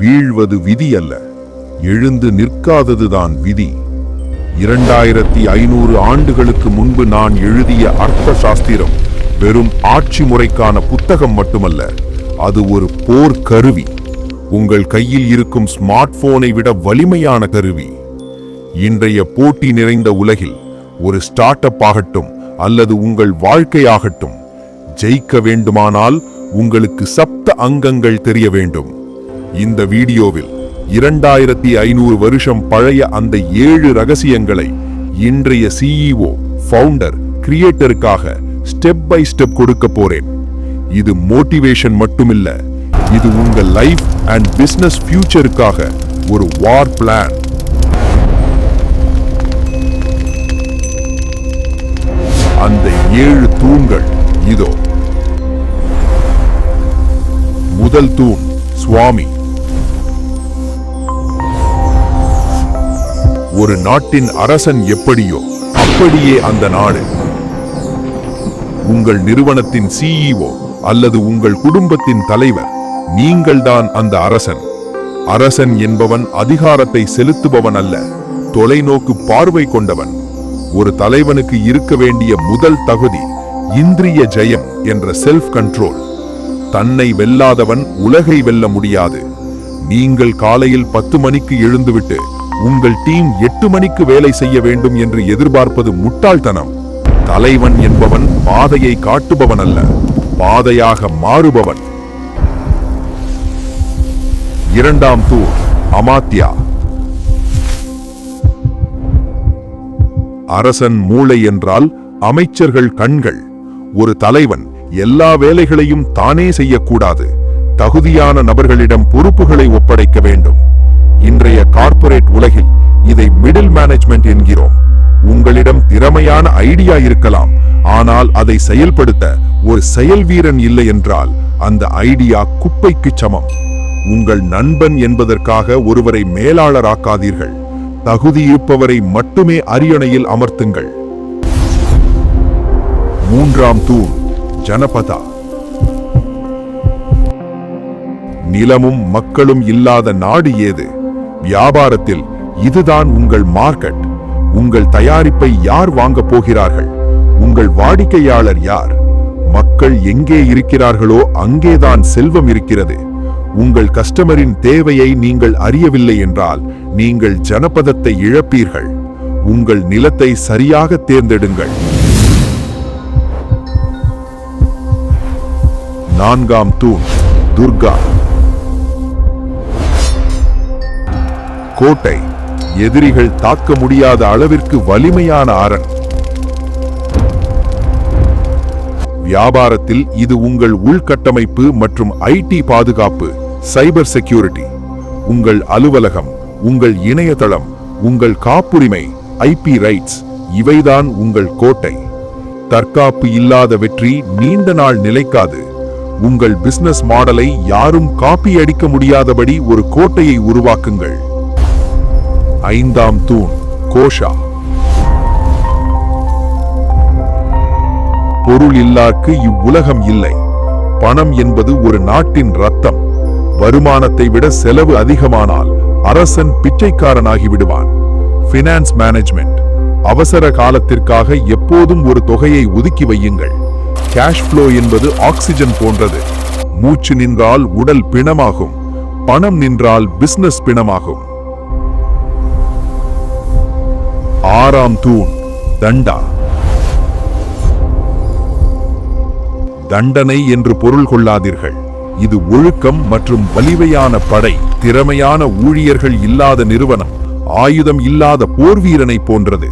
வீழ்வது விதி அல்ல எழுந்து நிற்காததுதான் விதி. இரண்டாயிரத்தி ஐநூறு ஆண்டுகளுக்கு முன்பு நான் எழுதிய அர்த்த சாஸ்திரம் வெறும் ஆட்சி முறைக்கான புத்தகம் மட்டுமல்ல அது ஒரு போர் கருவி. உங்கள் கையில் இருக்கும் ஸ்மார்ட் போனை விட வலிமையான கருவி. இன்றைய போட்டி நிறைந்த உலகில் ஒரு ஸ்டார்ட் அப் ஆகட்டும் அல்லது உங்கள் வாழ்க்கையாகட்டும் ஜெயிக்க வேண்டுமானால் உங்களுக்கு சப்த அங்கங்கள் தெரிய வேண்டும். இந்த வீடியோவில் இரண்டாயிரத்தி ஐநூறு வருஷம் பழைய அந்த ஏழு ரகசியங்களை இன்றைய சிஇஓ ஃபவுண்டர் கிரியேட்டருக்காக ஸ்டெப் பை ஸ்டெப் கொடுக்க போறேன். இது மோட்டிவேஷன் மட்டுமில்ல இது உங்கள் லைஃப் அண்ட் பிசினஸ் ஃபியூச்சருக்காக ஒரு வார் பிளான் அந்த ஏழு தூண்கள் இதோ. முதல் தூண் சுவாமி. ஒரு நாட்டின் அரசன் எப்படியோ அப்படியே அந்த நாடு. உங்கள் நிறுவனத்தின் சிஇஓ அல்லது உங்கள் குடும்பத்தின் தலைவர் நீங்கள்தான் அந்த அரசன். அரசன் என்பவன் அதிகாரத்தை செலுத்துபவன் அல்ல தொலைநோக்கு பார்வை கொண்டவன். ஒரு தலைவனுக்கு இருக்க வேண்டிய முதல் தகுதி இந்திரிய ஜெயம் என்ற செல்ஃப் கண்ட்ரோல் தன்னை வெல்லாதவன் உலகை வெல்ல முடியாது. நீங்கள் காலையில் பத்து மணிக்கு எழுந்துவிட்டு உங்கள் டீம் எட்டு மணிக்கு வேலை செய்ய வேண்டும் என்று எதிர்பார்ப்பது முட்டாள்தனம். தலைவன் என்பவன் பாதையை காட்டுபவன் அல்ல பாதையாக மாறுபவன். இரண்டாம் தூர் அமாத்யா. அரசன் மூளை என்றால் அமைச்சர்கள் கண்கள். ஒரு தலைவன் எல்லா வேலைகளையும் தானே செய்யக்கூடாது. தகுதியான நபர்களிடம் பொறுப்புகளை ஒப்படைக்க வேண்டும். இன்றைய கார்ப்பரேட் உலகில் இதை மிடில் மேனேஜ்மெண்ட் என்கிறோம். உங்களிடம் திறமையான ஐடியா இருக்கலாம். ஆனால் அதை செயல்படுத்த ஒரு செயல் வீரன் இல்லை என்றால் அந்த ஐடியா குப்பைக்கு சமம். உங்கள் நண்பன் என்பதற்காக ஒருவரை மேலாளராக்காதீர்கள். தகுதி இருப்பவரை மட்டுமே அரியணையில் அமர்த்துங்கள். மூன்றாம் தூண் ஜனபதா. நிலமும் மக்களும் இல்லாத நாடு ஏது? வியாபாரத்தில் இதுதான் உங்கள் மார்க்கெட். உங்கள் தயாரிப்பை யார் வாங்கப் போகிறார்கள்? உங்கள் வாடிக்கையாளர் யார்? மக்கள் எங்கே இருக்கிறார்களோ அங்கேதான் செல்வம் இருக்கிறது. உங்கள் கஸ்டமரின் தேவையை நீங்கள் அறியவில்லை என்றால் நீங்கள் ஜனபதத்தை இழப்பீர்கள். உங்கள் நிலத்தை சரியாக தேர்ந்தெடுங்கள். நான்காம் தூண் துர்கா. கோட்டை. எதிரிகள் தாக்க முடியாத அளவிற்கு வலிமையான அரண் வியாபாரத்தில் இது உங்கள் உள்கட்டமைப்பு மற்றும் ஐடி பாதுகாப்பு சைபர் செக்யூரிட்டி. உங்கள் அலுவலகம் உங்கள் இணையதளம் உங்கள் காப்புரிமை ஐபி ரைட்ஸ் இவைதான் உங்கள் கோட்டை. தற்காப்பு இல்லாத வெற்றி நீண்ட நாள் நிலைக்காது. உங்கள் பிசினஸ் மாடலை யாரும் காப்பி அடிக்க முடியாதபடி ஒரு கோட்டையை உருவாக்குங்கள். ஐந்தாம் தூண் கோஷா. பொருள் இல்லாக்கு இவ்வுலகம் இல்லை. பணம் என்பது ஒரு நாட்டின் ரத்தம் வருமானத்தை விட செலவு அதிகமானால் அரசன் பிச்சைக்காரனாகி விடுவான். பினான்ஸ் மேனேஜ்மெண்ட் அவசர காலத்திற்காக எப்போதும் ஒரு தொகையை ஒதுக்கி வையுங்கள். கேஷ் ஃப்ளோ என்பது ஆக்சிஜன் போன்றது. மூச்சு நின்றால் உடல் பிணமாகும். பணம் நின்றால் பிசினஸ் பிணமாகும். ஆறாம் தூண் தண்டா. தண்டனை என்று பொருள் கொள்ளாதீர்கள். இது ஒழுக்கம் மற்றும் வலிமையான படை திறமையான ஊழியர்கள் இல்லாத நிறுவனம் ஆயுதம் இல்லாத போர் வீரனை போன்றது.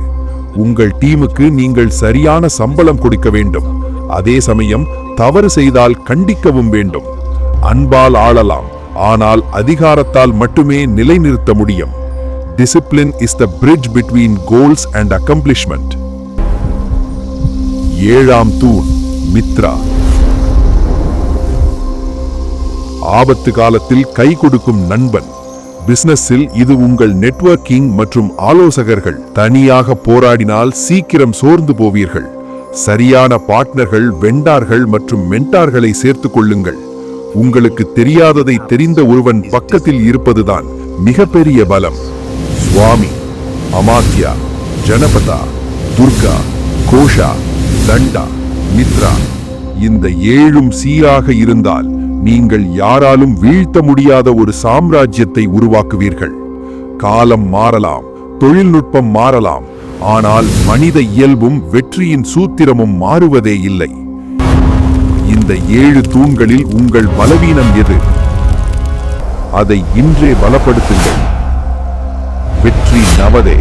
உங்கள் டீமுக்கு நீங்கள் சரியான சம்பளம் கொடுக்க வேண்டும். அதே சமயம் தவறு செய்தால் கண்டிக்கவும் வேண்டும். அன்பால் ஆளலாம் ஆனால் அதிகாரத்தால் மட்டுமே நிலைநிறுத்த முடியும். Discipline is the bridge between goals and accomplishment ஏழாம் தூண் மித்ரா. ஆபத்து காலத்தில் கை கொடுக்கும் நண்பன். பிசினஸில் இது உங்கள் நெட்வொர்க்கிங் மற்றும் ஆலோசகர்கள். தனியாக போராடினால் சீக்கிரம் சோர்ந்து போவீர்கள். சரியான பார்ட்னர்கள் வெண்டார்கள் மற்றும் மென்டார்களை சேர்த்துக் கொள்ளுங்கள். உங்களுக்கு தெரியாததை தெரிந்த ஒருவன் பக்கத்தில் இருப்பதுதான் மிகப்பெரிய பலம். சுவாமி அமாத்யா ஜனபதா துர்கா கோஷா தண்டா மித்ரா. இந்த ஏழும் சீராக இருந்தால் நீங்கள் யாராலும் வீழ்த்த முடியாத ஒரு சாம்ராஜ்யத்தை உருவாக்குவீர்கள். காலம் மாறலாம் தொழில்நுட்பம் மாறலாம் ஆனால் மனித இயல்பும் வெற்றியின் சூத்திரமும் மாறுவதே இல்லை. இந்த ஏழு தூண்களில் உங்கள் பலவீனம் எது? அதை இன்றே பலப்படுத்துங்கள். வெற்றி நமதே